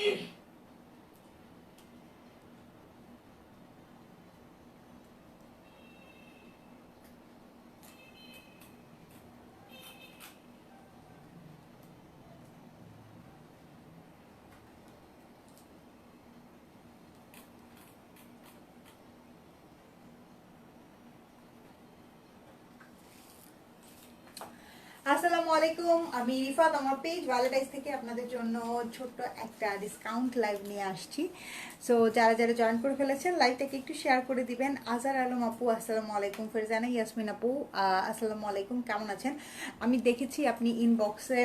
Yeah. আসসালামু আলাইকুম আমি রিফাত আমার পেজ ভ্যালেন্টাইন্স থেকে আপনাদের জন্য ছোট্ট একটা ডিসকাউন্ট লাইভ নিয়ে আসছি। সো যারা যারা জয়েন করে ফেলেছেন লাইভটাকে একটু শেয়ার করে দিবেন। আজার আলম আপু আসসালামু আলাইকুম ফেরজানা, ইয়াসমিন আপু আসসালামু আলাইকুম কেমন আছেন? আমি দেখেছি আপনি ইনবক্সে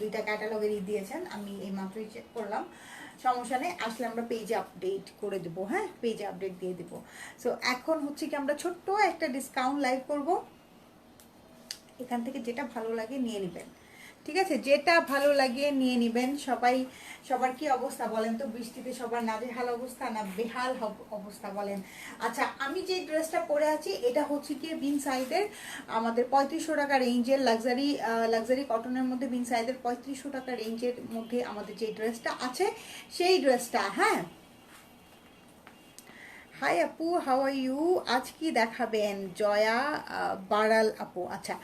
দুইটা ক্যাটালগের ই দিয়েছেন। আমি এই মাত্রই চেক করলাম। সমস্যা নেই, আসলে আমরা পেজে আপডেট করে দেবো হ্যাঁ? পেজে আপডেট দিয়ে দেবো। সো এখন হচ্ছে কি আমরা ছোট্ট একটা ডিসকাউন্ট লাইভ করব। এখান থেকে যেটা ভালো লাগে নিয়ে নেবেন। ঠিক আছে? যেটা ভালো লাগে নিয়ে নেবেন। সবাই, সবার কি অবস্থা বলেন তো? বৃষ্টিতে সবার নাজেহাল অবস্থা না বেহাল অবস্থা বলেন? আচ্ছা আমি যে ড্রেসটা পরে আছি, এটা হচ্ছে গিয়ে বিন সাইডের আমাদের পঁয়ত্রিশশো টাকা রেঞ্জের লাক্সারি লাক্সারি কটনের মধ্যে বিন সাইদের পঁয়ত্রিশশো টাকা রেঞ্জের মধ্যে আমাদের যে ড্রেসটা আছে, সেই ড্রেসটা হ্যাঁ? হাই আপু হাউ আর ইউ আজ কি দেখাবেন জয়া বারাল আপু। আচ্ছা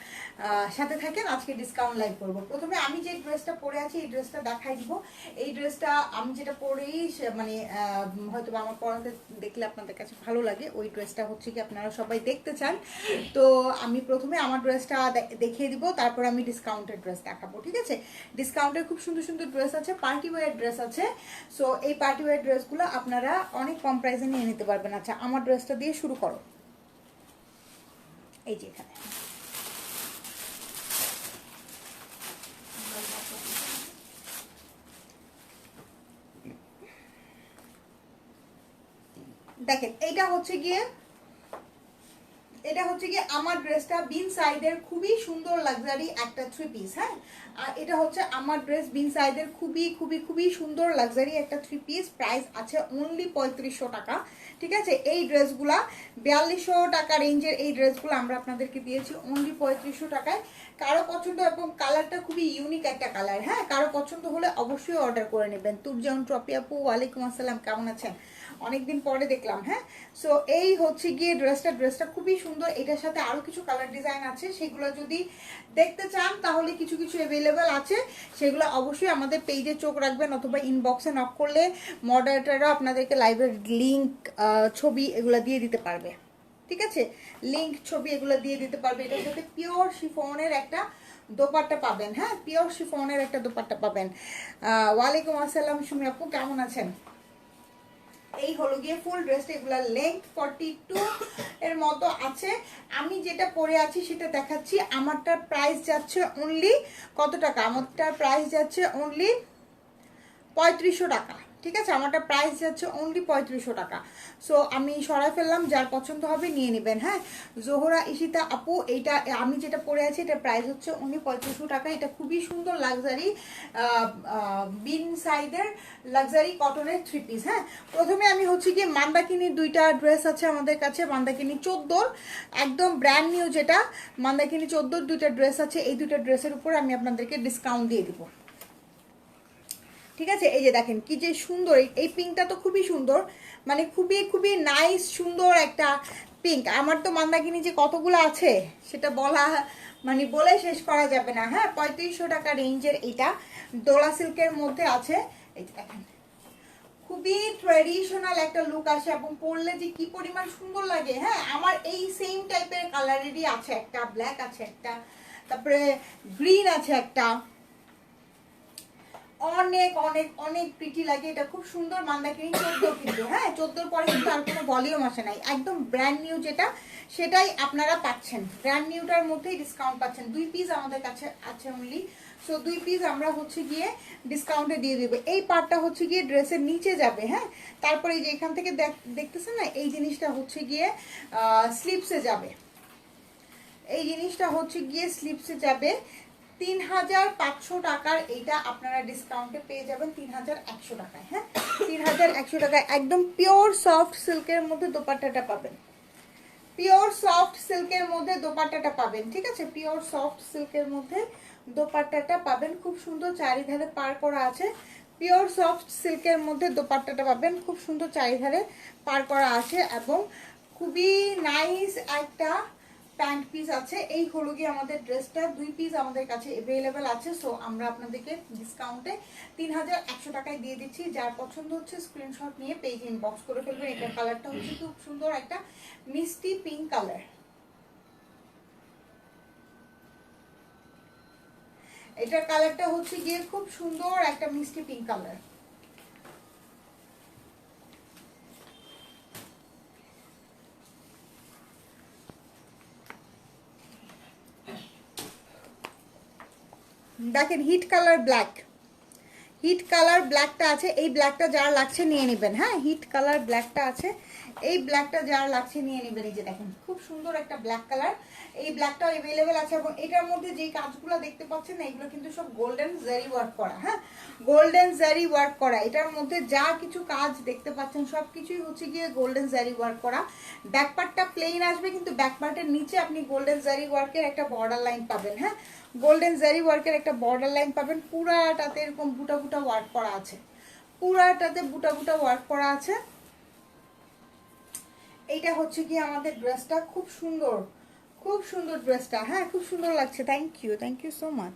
সাথে থাকেন, আজকে ডিসকাউন্ট লাইভ করব। প্রথমে আমি যে ড্রেসটা পরে আছি, এই ড্রেসটা দেখাই দিব। এই ড্রেসটা আমি যেটা পরেই মানে হয়তো আমার পরাতে দেখলে আপনাদের কাছে ভালো লাগে। ওই ড্রেসটা হচ্ছে কি আপনারা সবাই দেখতে চান। তো আমি প্রথমে আমার ড্রেসটা দেখিয়ে দিব, তারপর আমি ডিসকাউন্টের ড্রেস দেখাবো, ঠিক আছে? ডিসকাউন্টের খুব সুন্দর সুন্দর ড্রেস আছে পার্টি ওয়ার ড্রেস আছে। সো এই পার্টি ওয়ার ড্রেসগুলো আপনারা অনেক কম প্রাইসে নিয়ে নিতে পারবেন। আচ্ছা আমার ড্রেসটা দিয়ে শুরু করো। এই যে এখানে। দেখেন, এইটা হচ্ছে গিয়ে, এটা হচ্ছে গিয়ে আমার ড্রেসটা বিন সাইডের খুবই সুন্দর লাক্সারি একটা থ্রি পিস হ্যাঁ? আর এটা হচ্ছে আমার ড্রেস বিন সাইডের খুবই খুবই খুবই সুন্দর লাক্সারি একটা থ্রি পিস প্রাইস আছে অনলি পঁয়ত্রিশশো টাকা। ঠিক আছে? এই ড্রেসগুলা বিয়াল্লিশশো টাকা রেঞ্জের এই ড্রেসগুলো আমরা আপনাদেরকে দিয়েছি। অনলি পঁয়ত্রিশশো টাকায়। কারও পছন্দ এবং কালারটা খুবই ইউনিক একটা কালার হ্যাঁ? কারও পছন্দ হলে অবশ্যই অর্ডার করে নেবেন। তুরজাউন ট্রপি আপু, ওয়ালাইকুম আসসালাম, কেমন আছেন? অনেকদিন পরে দেখলাম হ্যাঁ? সো এই হচ্ছে গিয়ে ড্রেসটা ড্রেসটা খুবই সুন্দর। এটার সাথে আরও কিছু কালার ডিজাইন আছে। সেগুলো যদি দেখতে চান, তাহলে কিছু কিছু অ্যাভেলেবেল আছে। সেগুলো অবশ্যই আমাদের পেজে চোখ রাখবেন অথবা ইনবক্সে নক করলে মডারেটাররা আপনাদেরকে লাইভের লিঙ্ক ছবি এগুলো দিয়ে দিতে পারবে। ঠিক আছে? লিঙ্ক ছবি এগুলো দিয়ে দিতে পারবে। এটার সাথে পিওর শিফনের একটা দোপাট্টা পাবেন হ্যাঁ? পিওর শিফনের একটা দোপাট্টা পাবেন। ওয়ালাইকুম আসসালাম, সুমি আপু, কেমন আছেন? এই হলো গিয়ে ফুল ড্রেসটা এগুলা লেন্থ ফর্টি টু এর মতো আছে। আমি যেটা পরে আছি সেটা দেখাচ্ছি। আমারটার প্রাইস যাচ্ছে অনলি কত টাকা? আমারটার প্রাইস যাচ্ছে অনলি পঁয়ত্রিশশো টাকা। ঠিক আছে? আমারটা প্রাইস যাচ্ছে অনলি পঁয়ত্রিশশো টাকা। সো আমি সরাই ফেললাম, যার পছন্দ হবে নিয়ে নেবেন হ্যাঁ? জোহরা ইশিতা আপু, এইটা, আমি যেটা পরে আছি, এটা প্রাইস হচ্ছে অনলি পঁয়ত্রিশশো টাকা। এটা খুবই সুন্দর লাক্সারি বিন সাইডের লাক্সারি কটনের থ্রি পিস হ্যাঁ? প্রথমে আমি হচ্ছে গিয়ে মান্দাকিনির দুইটা ড্রেস আছে আমাদের কাছে, মান্দাকিনি চোদ্দোর। একদম ব্র্যান্ড নিউ যেটা, মান্দাকিনি চোদ্দোর দুইটা ড্রেস আছে। এই দুইটা ড্রেসের উপর আমি আপনাদেরকে ডিসকাউন্ট দিয়ে দিব। ঠিক আছে? এই যে দেখেন, কি যে সুন্দর। এই- পিঙ্কটা তো খুবই সুন্দর। মানে খুবই খুবই নাইস সুন্দর একটা পিঙ্ক আমার তো মান্দাকিনি যে কতগুলো আছে, সেটা বলা মানে বলে শেষ করা যাবে না। হ্যাঁ পঁয়ত্রিশশো টাকা রেঞ্জের এটা। দোলা সিল্কের মধ্যে আছে। এই যে দেখেন, খুবই ট্রেডিশনাল একটা লুক আসে এবং পরলে যে কি পরিমাণ সুন্দর লাগে। হ্যাঁ আমার এই সেম টাইপের কালারেরই আছে একটা ব্ল্যাক আছে একটা, তারপরে গ্রিন আছে একটা। অনেক অনেক অনেক প্রিটি লাগে। এটা খুব সুন্দর মান্দাকিনি চোদ্দ কিন্তু হ্যাঁ? চোদ্দোর পরে কিন্তু আর কোনো ভলিউম আসে নাই। একদম ব্র্যান্ড নিউ যেটা, সেটাই আপনারা পাচ্ছেন। ব্র্যান্ড নিউটার মধ্যেই ডিসকাউন্ট পাচ্ছেন। দুই পিস আমাদের কাছে আছে অনলি সো দুই পিস আমরা হচ্ছে গিয়ে ডিসকাউন্টে দিয়ে দেবো। এই পার্টটা হচ্ছে গিয়ে ড্রেসের নিচে যাবে হ্যাঁ? তারপরে এই যে এখান থেকে দেখ- দেখতেছেন না? এই জিনিসটা হচ্ছে গিয়ে স্লিপসে যাবে। এই জিনিসটা হচ্ছে গিয়ে স্লিপসে যাবে। তিন হাজার পাঁচশো টাকার এইটা আপনারা ডিসকাউন্টে পেয়ে যাবেন তিন হাজার একশো টাকায় হ্যাঁ? তিন হাজার একশো টাকায় একদম পিওর সফট সিল্কের মধ্যে দোপাট্টাটা পাবেন। পিওর সফট সিল্কের মধ্যে দোপাট্টাটা পাবেন, ঠিক আছে? পিওর সফট সিল্কের মধ্যে দোপাট্টাটা পাবেন। খুব সুন্দর চারিধারে পার করা আছে। পিওর সফট সিল্কের মধ্যে দোপাট্টাটা পাবেন। খুব সুন্দর চারিধারে পার করা আছে এবং খুবই নাইস একটা প্যান্ট পিস আছে। এই হলো গিয়ে আমাদের ড্রেসটা দুই পিস আমাদের কাছে অ্যাভেলেবেল আছে। সো আমরা আপনাদেরকে ডিসকাউন্টে তিন হাজার একশো টাকায় দিয়ে দিচ্ছি। যার পছন্দ হচ্ছে স্ক্রিনশট নিয়ে পেজ ইনবক্স করে ফেলবেন। এটার কালারটা হচ্ছে খুব সুন্দর একটা মিষ্টি পিঙ্ক কালার এটার কালারটা হচ্ছে গিয়ে খুব সুন্দর একটা মিষ্টি পিঙ্ক কালার দেখেন hit colour black hit colour ব্ল্যাকটা আছে, এই ব্ল্যাকটা যারা লাগছে নিয়ে নেবেন হ্যাঁ? হিট কালার ব্ল্যাকটা আছে এই ব্ল্যাকটা যার লাগছে নিয়ে নেবেন এই যে দেখেন, খুব সুন্দর একটা ব্ল্যাক কালার এই ব্ল্যাকটাও অ্যাভেলেবেল আছে এবং এটার মধ্যে যেই কাজগুলো দেখতে পাচ্ছেন এগুলো কিন্তু সব গোল্ডেন জারি ওয়ার্ক করা হ্যাঁ? গোল্ডেন জারি ওয়ার্ক করা, এটার মধ্যে যা কিছু কাজ দেখতে পাচ্ছেন সব কিছুই হচ্ছে গিয়ে গোল্ডেন জারি ওয়ার্ক করা। ব্যাকপার্টটা প্লেন আসবে, কিন্তু ব্যাকপার্টের নিচে আপনি গোল্ডেন জারি ওয়ার্কের একটা বর্ডার লাইন পাবেন হ্যাঁ? গোল্ডেন জারি ওয়ার্কের একটা বর্ডার লাইন পাবেন, পুরাটাতে এরকম বুটা বুটা ওয়ার্ক করা আছে। পুরাটাতে বুটা বুটা ওয়ার্ক করা আছে। এইটা হচ্ছে কি আমাদের ড্রেসটা। খুব সুন্দর খুব সুন্দর ড্রেসটা। হ্যাঁ খুব সুন্দর লাগছে। Thank you thank you so much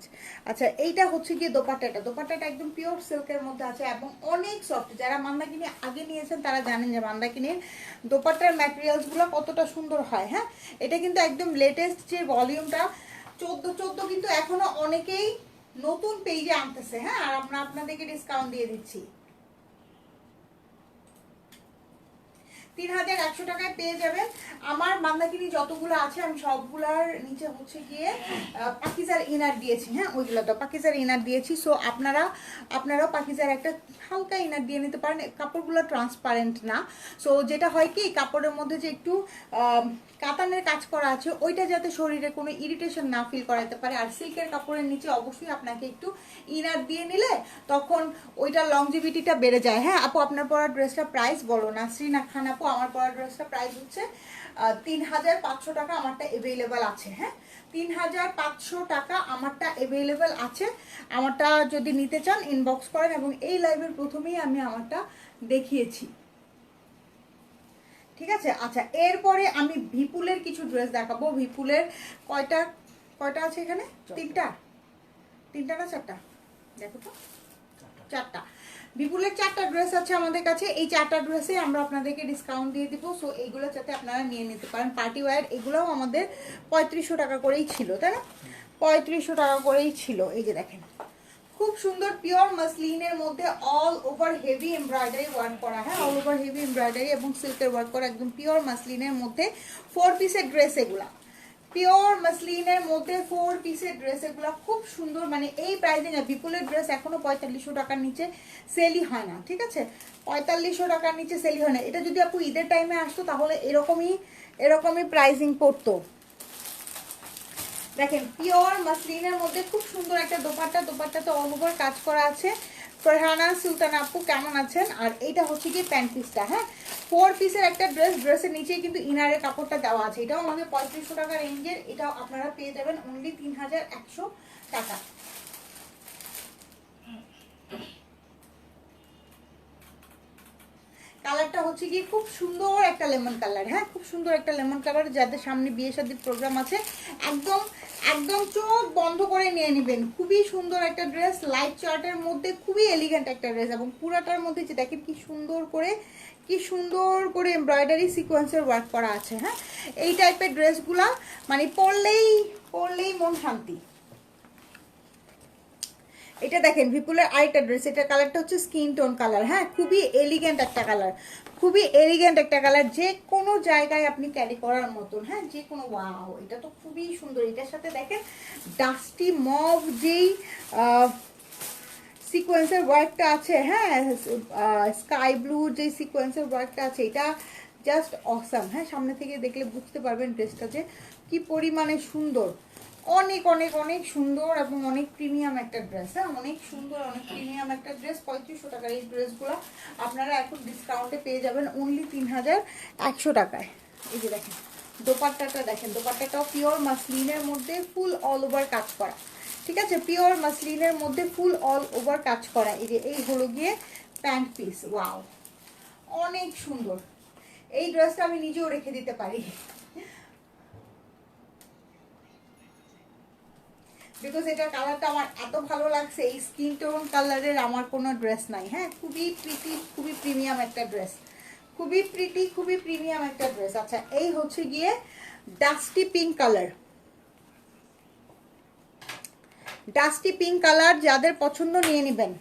আচ্ছা এইটা হচ্ছে গিয়ে দোপাট্টাটা। দোপাট্টাটা একদম পিওর সিল্কের মধ্যে আছে এবং অনেক সফট যারা মান্দাকিনি আগে নিয়েছেন, তারা জানেন যে মান্দাকিনির দোপাট্টার ম্যাটেরিয়ালসগুলো কতটা সুন্দর হয় হ্যাঁ? এটা কিন্তু একদম লেটেস্ট যে ভলিউমটা চোদ্দ চোদ্দ কিন্তু এখনও অনেকেই নতুন পেজে আনতেছে হ্যাঁ? আর আমরা আপনাদেরকে ডিসকাউন্ট দিয়ে দিচ্ছি। তিন হাজার একশো টাকায় পেয়ে যাবেন। আমার মান্দাকিনি যতগুলো আছে, আমি সবগুলার নিচে হচ্ছে গিয়ে পাকিজার ইনার দিয়েছি হ্যাঁ ওইগুলো তো পাকিজার ইনার দিয়েছি। সো আপনারা, আপনারাও পাকিজার একটা হালকা ইনার দিয়ে নিতে পারেন। কাপড়গুলো ট্রান্সপারেন্ট না। সো যেটা হয় কি, কাপড়ের মধ্যে যে একটু কাতানের কাজ করা আছে, ওইটা যাতে শরীরে কোনো ইরিটেশন না ফিল করাতে পারে। আর সিল্কের কাপড়ের নিচে অবশ্যই আপনাকে একটু ইনার দিয়ে নিলে তখন ওইটার লংজিভিটিটা বেড়ে যায়। হ্যাঁ আপু, আপনার পরা ড্রেসটা প্রাইস বলো নাসরিনা খান আপু, আমার পরা ড্রেসটা প্রাইস হচ্ছে তিন হাজার পাঁচশো টাকা আমারটা অ্যাভেলেবেল আছে। হ্যাঁ তিন হাজার পাঁচশো টাকা আমারটা অ্যাভেলেবেল আছে। আমারটা যদি নিতে চান ইনবক্স করেন এবং এই লাইভের প্রথমেই আমি আমারটা দেখিয়েছি। ঠিক আছে? আচ্ছা এরপরে আমি ভিপুলের কিছু ড্রেস দেখাবো। ভিপুলের কয়টা কয়টা আছে এখানে? তিনটা? তিনটা না চারটা? দেখো তো। চারটা। বিপুলের চারটা ড্রেস আছে আমাদের কাছে। এই চারটা ড্রেসে আমরা আপনাদেরকে ডিসকাউন্ট দিয়ে দিব। সো এইগুলো যাতে আপনারা নিয়ে নিতে পারেন। পার্টি ওয়্যার এগুলোও আমাদের পঁয়ত্রিশশো টাকা করেই ছিল তাই না? পঁয়ত্রিশশো টাকা করেই ছিল। এই যে দেখেন। খুব সুন্দর পিওর মাসলিনের মধ্যে all over heavy embroidery work করা হ্যাঁ? অল ওভার হেভি এমব্রয়ডারি এবং সিল্কের ওয়ার্ক করা একদম পিওর মাসলিনের মধ্যে ফোর পিসের ড্রেস এগুলা। পিওর মাসলিনের মধ্যে ফোর পিসের ড্রেস এগুলো খুব সুন্দর মানে এই প্রাইসিং বিপুলের ড্রেস এখনও পঁয়তাল্লিশশো টাকার নিচে সেলই হয় না, ঠিক আছে? পঁয়তাল্লিশশো টাকার নিচে সেলই হয় না। এটা যদি আপু ঈদের টাইমে আসতো তাহলে এরকমই এরকমই প্রাইসিং পড়তো। দেখেন পিওর মাসলিনের মধ্যে খুব সুন্দর একটা দোপাট্টা, দোপাট্টাতে অল ওভার কাজ করা আছে। ফরহানা সুলতান আপু কেমন আছেন? আর এইটা হচ্ছে কি প্যান্ট পিসটা হ্যাঁ? ফোর পিসের একটা ড্রেস ড্রেসের নিচেই কিন্তু ইনারের কাপড়টা দেওয়া আছে। এটাও আমাদের পঁয়ত্রিশশো টাকা রেঞ্জের এটাও আপনারা পেয়ে যাবেন অনলি তিন হাজার একশো টাকা। কালারটা হচ্ছে কি খুব সুন্দর একটা লেমন কালার হ্যাঁ? খুব সুন্দর একটা লেমন কালার। যাদের সামনে বিয়ে শাদির প্রোগ্রাম আছে, একদম একদম চোখ বন্ধ করে নিয়ে নেবেন। খুবই সুন্দর একটা ড্রেস লাইট চার্টের মধ্যে খুবই এলিগেন্ট একটা ড্রেস এবং পুরাটার মধ্যে যে দেখেন কি সুন্দর করে, কি সুন্দর করে এমব্রয়ডারি সিকোয়েন্সের ওয়ার্ক করা আছে হ্যাঁ? এই টাইপের ড্রেসগুলা মানে পরলেই পরলেই মন শান্তি। এটা দেখেন বিপুলের আরেকটা ড্রেস এটা কালারটা হচ্ছে স্কিন টোন কালার হ্যাঁ? খুবই এলিগেন্ট একটা কালার খুবই এলিগেন্ট একটা কালার যে কোনো জায়গায় আপনি ক্যারি করার মতন হ্যাঁ? যে কোনো ওয়াও এটা তো খুবই সুন্দর। এটার সাথে দেখেন ডাস্টি মব যেই সিকোয়েন্সের ওয়ার্কটা আছে হ্যাঁ? স্কাই ব্লু যে সিকোয়েন্সের ওয়ার্কটা আছে, এটা জাস্ট অসাম হ্যাঁ? সামনে থেকে দেখলে বুঝতে পারবেন ড্রেসটা যে কি পরিমাণে সুন্দর। অনেক অনেক অনেক সুন্দর এবং অনেক প্রিমিয়াম একটা ড্রেস হ্যাঁ? অনেক সুন্দর, অনেক প্রিমিয়াম একটা ড্রেস পঁয়ত্রিশশো টাকার এই ড্রেসগুলো আপনারা এখন ডিসকাউন্টে পেয়ে যাবেন অনলি তিন হাজার একশো টাকায়। এই যে দেখেন, দোপাট্টাটা দেখেন, দোপাট্টাটাও পিওর মাসলিনের মধ্যে ফুল অল ওভার কাজ করা। ঠিক আছে? পিওর মাসলিনের মধ্যে ফুল অল ওভার কাজ করা। এই যে, এই হলো গিয়ে প্যান্ট পিস ওয়াও অনেক সুন্দর। এই ড্রেসটা আমি নিজেও রেখে দিতে পারি। বিকজ এটার কালারটা আমার এত ভালো লাগছে, এই স্কিন টোন কালারের আমার কোনো ড্রেস নাই হ্যাঁ? খুবই প্রিটি খুবই প্রিমিয়াম একটা ড্রেস খুবই প্রিটি খুবই প্রিমিয়াম একটা ড্রেস আচ্ছা এই হচ্ছে গিয়ে dusty pink colour dusty pink colour যাদের পছন্দ নিয়ে নেবেন।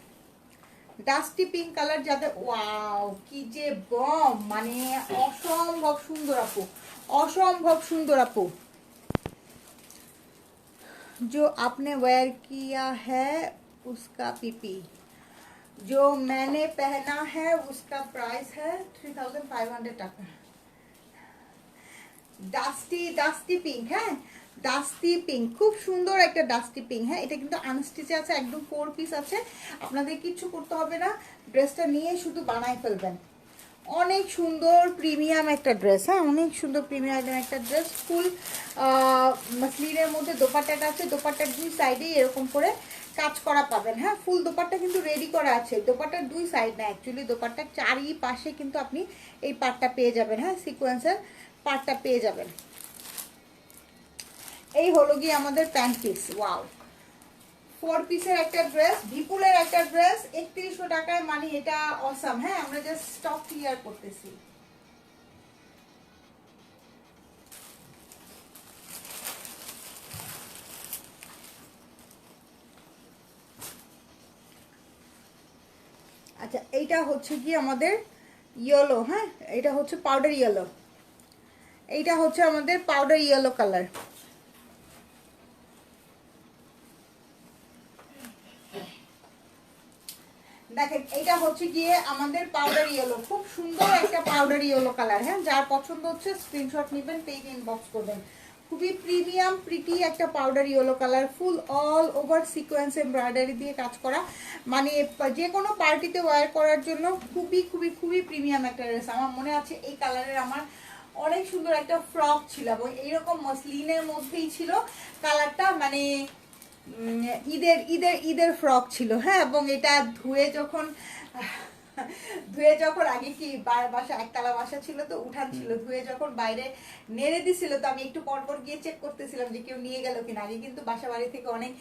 ডাস্টি পিঙ্ক কালার যাদের ওয়াও কি যে বম মানে অসম্ভব সুন্দর আপু, অসম্ভব সুন্দর আপু। जो आपने वेयर किया है उसका पीपी जो मैंने पहना है उसका प्राइस है थ्री थाउजेंड फाइव हंड्रेड টাকা ডাস্টি ডাস্টি পিঙ্ক হ্যাঁ ডাস্টি পিঙ্ক খুব সুন্দর একটা ডাস্টি পিঙ্ক হ্যাঁ এটা কিন্তু আনস্টিচে আছে একদম ফোর পিস আছে আপনাদের কিচ্ছু করতে হবে না ড্রেসটা নিয়ে শুধু বানায় ফেলবেন অনেক সুন্দর প্রিমিয়াম একটা ড্রেস হ্যাঁ? অনেক সুন্দর প্রিমিয়াম একটা ড্রেস, ফুল মাসলিনের মধ্যে দোপাট্টাটা আছে, দোপাট্টার দুই সাইডেই এরকম করে কাজ করা পাবেন হ্যাঁ? ফুল দোপাট্টা কিন্তু রেডি করা আছে, দোপাট্টার দুই সাইড না অ্যাকচুয়ালি দোপাট্টার চারিপাশে কিন্তু আপনি এই পার্টটা পেয়ে যাবেন হ্যাঁ? সিকোয়েন্সের পার্টটা পেয়ে যাবেন। এই হলো গিয়ে আমাদের প্যান্ট পিস ওয়াও ফোর পিসের একটা ড্রেস বিপুলের একটা ড্রেস একত্রিশশো টাকায় মানে এটা অসাম হ্যাঁ আমরা জাস্ট স্টক ক্লিয়ার করতেছি। আচ্ছা এইটা হচ্ছে কি আমাদের ইয়েলো হ্যাঁ? এটা হচ্ছে পাউডার ইয়েলো এইটা হচ্ছে আমাদের পাউডার ইয়েলো কালার দেখেন এটা হচ্ছে গিয়ে আমাদের পাউডার ইয়েলো খুব সুন্দর একটা পাউডার ইয়েলো কালার হ্যাঁ? যার পছন্দ হচ্ছে স্ক্রিনশট নেবেন পেজ ইনবক্স করবেন। খুবই প্রিমিয়াম প্রিটি একটা powder yellow colour full all over sequence embroidery দিয়ে কাজ করা। মানে যে কোনো পার্টিতে ওয়্যার করার জন্য খুবই খুবই খুবই প্রিমিয়াম একটা ড্রেস আমার মনে আছে এই কালারের আমার অনেক সুন্দর একটা ফ্রক ছিল এবং এইরকম মসলিনের মধ্যেই ছিল। কালারটা মানে ঈদের ঈদের ঈদের ফ্রক ছিল হ্যাঁ? এবং এটা ধুয়ে যখন ধুয়ে যখন আগে কি বাসা একতলা বাসা ছিল তো উঠান ছিল ধুয়ে যখন বাইরে নেড়ে দিছিল তো আমি একটু পর পর গিয়ে চেক করতেছিলাম যে কেউ নিয়ে গেল কিনা। আগে কিন্তু বাসা বাড়ি থেকে অনেক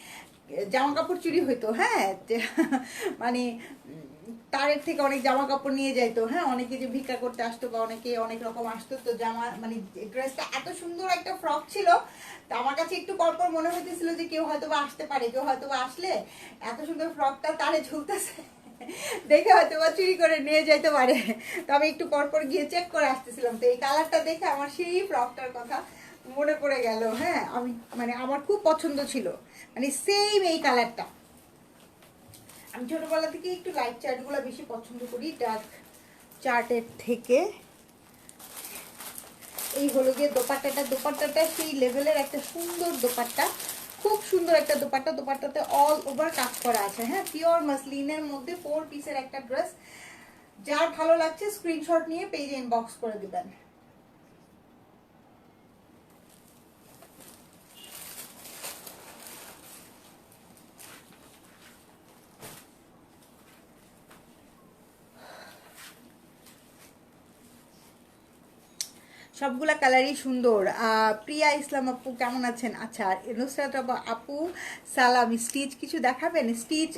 জামা কাপড় চুরি হইতো হ্যাঁ? মানে তারের থেকে অনেক জামা কাপড় নিয়ে যাইতো হ্যাঁ? অনেকে যে ভিক্ষা করতে আসতো বা অনেকে অনেক রকম আসতো, তো জামা মানে ড্রেসটা এত সুন্দর একটা ফ্রক ছিল, তো আমার কাছে একটু পরপর মনে হইতেছিল যে কেউ হয়তো বা আসতে পারে, কেউ হয়তো বা আসলে এত সুন্দর ফ্রকটা তারে ঝুলতেছে, দেখে হয়তো বা চুরি করে নিয়ে যাইতে পারে। তো আমি একটু পরপর গিয়ে চেক করে আসতেছিলাম, তো এই কালারটা দেখে আমার সেই ফ্রকটার কথা মনে পড়ে গেল হ্যাঁ? আমি মানে আমার খুব পছন্দ ছিল মানে সেম এই কালারটা আমি ছোটবেলা থেকে একটু লাইট চার্টগুলো বেশি পছন্দ করি ডার্ক চার্টের থেকে। এই হলো গিয়ে দোপাট্টাটা। দোপাট্টাটা সেই লেভেলের একটা সুন্দর দোপাট্টা। খুব সুন্দর একটা দোপাট্টা। দোপাট্টাতে অল ওভার কাজ করা আছে। হ্যাঁ পিওর মাসলিনের মধ্যে ফোর পিসের একটা ড্রেস যার ভালো লাগছে স্ক্রিনশট নিয়ে পেজে ইনবক্স করে দিবেন। সবগুলা কালারই সুন্দর। প্রিয়া ইসলাম আপু কেমন আছেন? আচ্ছা আর নুসরাত আপা- সালাম স্টিচ কিছু দেখাবেন? স্টিচ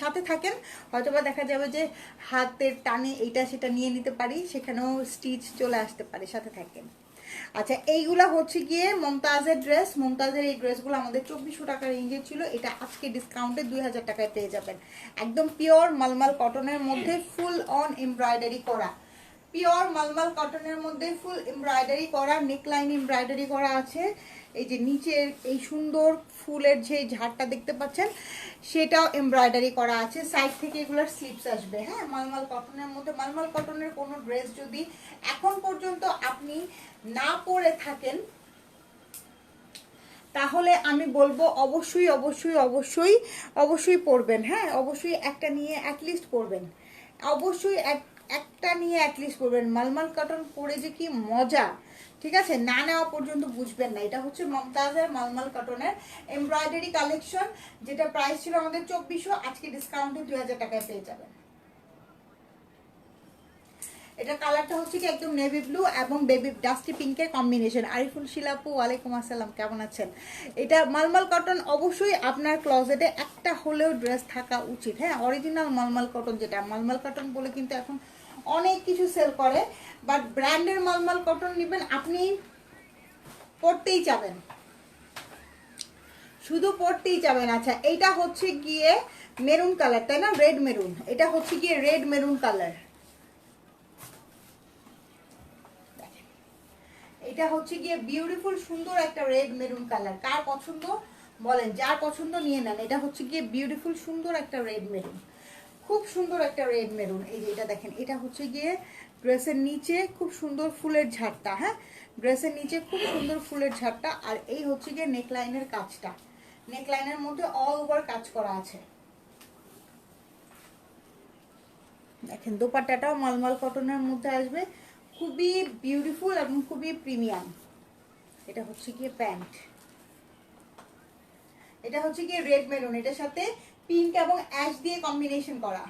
সাথে থাকেন হয়তোবা দেখা যাবে যে হাতের টানে এইটা সেটা নিয়ে নিতে পারি সেখানেও স্টিচ চলে আসতে পারে সাথে থাকেন। আচ্ছা এইগুলা হচ্ছে গিয়ে মমতাজের ড্রেস মমতাজের এই ড্রেসগুলো আমাদের চব্বিশশো টাকা রেঞ্জের ছিল। এটা আজকে ডিসকাউন্টে দুই হাজার টাকায় পেয়ে যাবেন। একদম পিওর মালমাল কটনের মধ্যে ফুল অন এমব্রয়ডারি করা। পিওর মালমাল কটনের মধ্যে ফুল এমব্রয়ডারি করা, নেকলাইন এমব্রয়ডারি করা আছে। এই যে নিচের এই সুন্দর ফুলের যে ঝাড়টা দেখতে পাচ্ছেন, সেটাও এমব্রয়ডারি করা আছে। সাইড থেকে এগুলোর স্লিপস আসবে হ্যাঁ? মালমাল কটনের মধ্যে, মালমাল কটনের কোনো ড্রেস যদি এখন পর্যন্ত আপনি না পরে থাকেন, তাহলে আমি বলব অবশ্যই অবশ্যই অবশ্যই অবশ্যই পরবেন হ্যাঁ? অবশ্যই একটা নিয়ে অ্যাটলিস্ট পরবেন। অবশ্যই এক একটা নিয়ে অ্যাটলিস্ট পড়বেন মালমাল কটন পরে যে কি মজা। ঠিক আছে? না নেওয়া পর্যন্ত বুঝবেন না। এটা হচ্ছে মমতাজের মালমাল কটনের এমব্রয়ডারি কালেকশন যেটা প্রাইস ছিল আমাদের চব্বিশশো, আজকে ডিসকাউন্টে দুই হাজার টাকায় পেয়ে যাবেন। এটা কালারটা হচ্ছে কি একদম নেভি ব্লু এবং বেবি ডাস্টি পিঙ্কের কম্বিনেশন আরিফুল, শিলাপু, ওয়ালাইকুম আসসালাম, কেমন আছেন? এটা মালমাল কটন অবশ্যই আপনার ক্লজেটে একটা হলেও ড্রেস থাকা উচিত। হ্যাঁ অরিজিনাল মালমাল কটন যেটা। মালমাল কটন বলে কিন্তু এখন অনেক কিছু সেল করে বাট ব্র্যান্ডের মালমাল কটন নেবেন, আপনি পড়তেই চাবেন শুধু পড়তেই যাবেন। আচ্ছা এইটা হচ্ছে গিয়ে মেরুন কালার তাই না? রেড মেরুন এটা হচ্ছে গিয়ে রেড মেরুন কালার এটা হচ্ছে গিয়ে বিউটিফুল সুন্দর একটা রেড মেরুন কালার কার পছন্দ? বলেন, যার পছন্দ নিয়ে নেন। এটা হচ্ছে গিয়ে বিউটিফুল সুন্দর একটা রেড মেরুন খুব সুন্দর একটা রেড মেরুন এই যে এটা দেখেন, এটা হচ্ছে গিয়ে ড্রেসের নিচে খুব সুন্দর ফুলের ঝাড়টা হ্যাঁ? ড্রেসের নিচে খুব সুন্দর ফুলের ঝাড়টা আর এই হচ্ছে গিয়ে নেকলাইনের কাজটা। নেকলাইনের মধ্যে অল ওভার কাজ করা আছে। দেখেন, দোপাট্টাটাও মালমাল কটনের মধ্যে আসবে। খুবই বিউটিফুল এবং খুবই প্রিমিয়াম এটা হচ্ছে গিয়ে প্যান্ট। এটা হচ্ছে গিয়ে রেড মেরুন এটার সাথে পিঙ্ক এবং অ্যাশ দিয়ে কম্বিনেশন করা।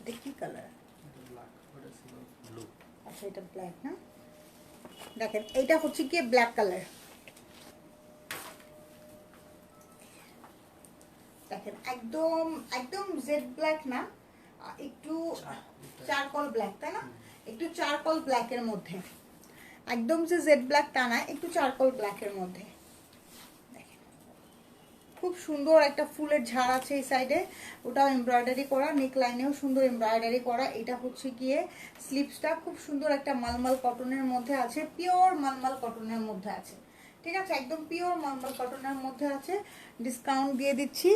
এটা কি কালার আচ্ছা এটা ব্ল্যাক না? দেখেন, এইটা হচ্ছে গিয়ে ব্ল্যাক কালার দেখেন, একদম একদম জেড ব্ল্যাক না একটু চারকল ব্ল্যাক তাই না? একটু চারকল ব্ল্যাকের মধ্যে। একদম যে জেড ব্ল্যাক তা না একটু চারকল ব্ল্যাকের মধ্যে। খুব সুন্দর একটা ফুলের ঝাড় আছে এই সাইডে ওটাও এমব্রয়ডারি করা নেক লাইনেও সুন্দর এমব্রয়ডারি করা। এটা হচ্ছে গিয়ে স্লিপসটা খুব সুন্দর একটা মালমাল কটনের মধ্যে আছে পিওর মালমাল কটনের মধ্যে আছে। ঠিক আছে? একদম পিওর মালমাল কটনের মধ্যে আছে। ডিসকাউন্ট দিয়ে দিচ্ছি।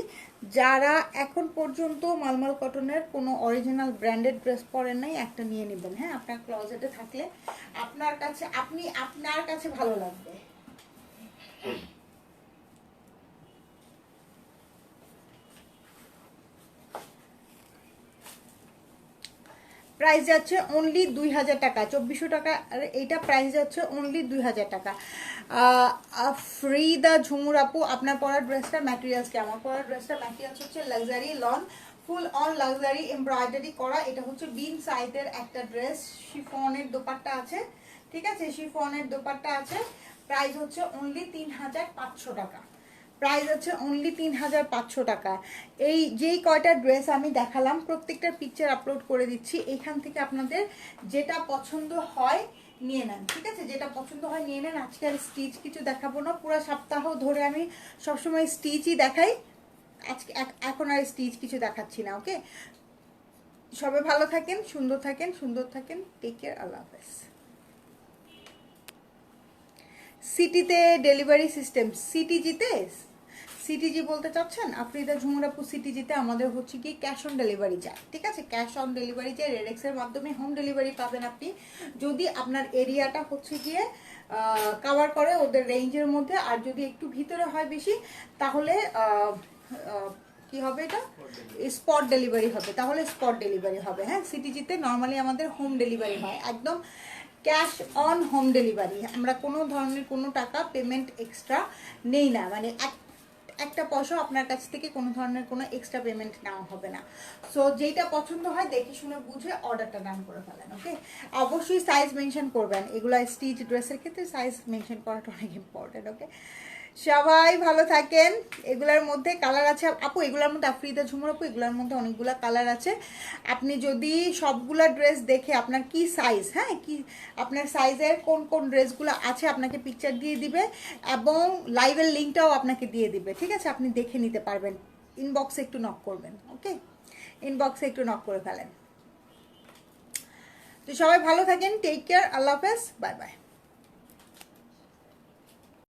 যারা এখন পর্যন্ত মালমাল কটনের কোনো অরিজিনাল ব্র্যান্ডেড ড্রেস পরেন নাই, একটা নিয়ে নেবেন হ্যাঁ? আপনার ক্লজেটে থাকলে আপনার কাছে, আপনি আপনার কাছে ভালো লাগবে। প্রাইস যাচ্ছে অনলি দুই হাজার টাকা, চব্বিশশো টাকা, আর এইটা প্রাইস যাচ্ছে অনলি দুই হাজার টাকা। ফ্রিদা ঝুমুর আপু, আপনার পরার ড্রেসটা ম্যাটেরিয়ালস কি আমার পরার ড্রেসটা ম্যাটেরিয়ালস হচ্ছে luxury lawn full on luxury embroidery করা। এটা হচ্ছে বিন সাইডের একটা ড্রেস শিফনের দোপাট্টা আছে, ঠিক আছে? শিফনের দোপাট্টা আছে। প্রাইস হচ্ছে অনলি তিন হাজার পাঁচশো টাকা। প্রাইস হচ্ছে অনলি তিন হাজার পাঁচশো টাকা। এই যেই কয়টা ড্রেস আমি দেখালাম প্রত্যেকটার পিকচার আপলোড করে দিচ্ছি। এখান থেকে আপনাদের যেটা পছন্দ হয় নিয়ে নেন, ঠিক আছে? যেটা পছন্দ হয় নিয়ে নেন। আজকে আর স্টিচ কিছু দেখাবো না। পুরো সপ্তাহ ধরে আমি সবসময় স্টিচই দেখাই। আজকে এখন আর স্টিচ কিছু দেখাচ্ছি না ওকে সবাই ভালো থাকেন, সুন্দর থাকেন সুন্দর থাকেন। টেক কেয়ার আল্লাহ হাফেজ। সিটিতে ডেলিভারি সিস্টেম সিটিজিতে সিটিজি বলতে চাচ্ছেন আফ্রিদা ঝুমুরাপু সিটিজিতে আমাদের হচ্ছে কি ক্যাশ অন ডেলিভারি যায়, ঠিক আছে? ক্যাশ অন ডেলিভারি যায় রেডেক্সের মাধ্যমে হোম ডেলিভারি পাবেন আপনি। যদি আপনার এরিয়াটা হচ্ছে গিয়ে কাভার করে ওদের রেঞ্জের মধ্যে, আর যদি একটু ভিতরে হয় বেশি, তাহলে কি হবে এটা? স্পট ডেলিভারি হবে। তাহলে স্পট ডেলিভারি হবে হ্যাঁ? সিটিজিতে নর্মালি আমাদের হোম ডেলিভারি হয়। একদম ক্যাশ অন হোম ডেলিভারি আমরা কোনো ধরনের কোনো টাকা পেমেন্ট এক্সট্রা নেই না। মানে এক একটা পয়সা আপনার কাছ থেকে কোনো ধরনের কোনো এক্সট্রা পেমেন্ট নেওয়া হবে না। সো যেইটা পছন্দ হয় দেখে শুনে বুঝে অর্ডারটা ডান করে ফেলেন ওকে অবশ্যই সাইজ মেনশন করবেন। এগুলো স্টিচ ড্রেসের ক্ষেত্রে সাইজ মেনশন করাটা অনেক ইম্পর্টেন্ট ওকে সবাই ভালো থাকেন। এগুলার মধ্যে কালার আছে। আপু, এগুলোর মধ্যে আফ্রিদা ঝুমুর আপু, এগুলোর মধ্যে অনেকগুলো কালার আছে। আপনি যদি সবগুলা ড্রেস দেখে আপনার কি সাইজ হ্যাঁ? কি, আপনার সাইজের কোন কোন ড্রেসগুলো আছে আপনাকে পিকচার দিয়ে দিবে এবং লাইভের লিঙ্কটাও আপনাকে দিয়ে দিবে, ঠিক আছে? আপনি দেখে নিতে পারবেন। ইনবক্সে একটু নক করবেন ওকে ইনবক্সে একটু নক করে ফেলেন। তো সবাই ভালো থাকেন টেক কেয়ার আল্লাহ হাফেজ বাই বাই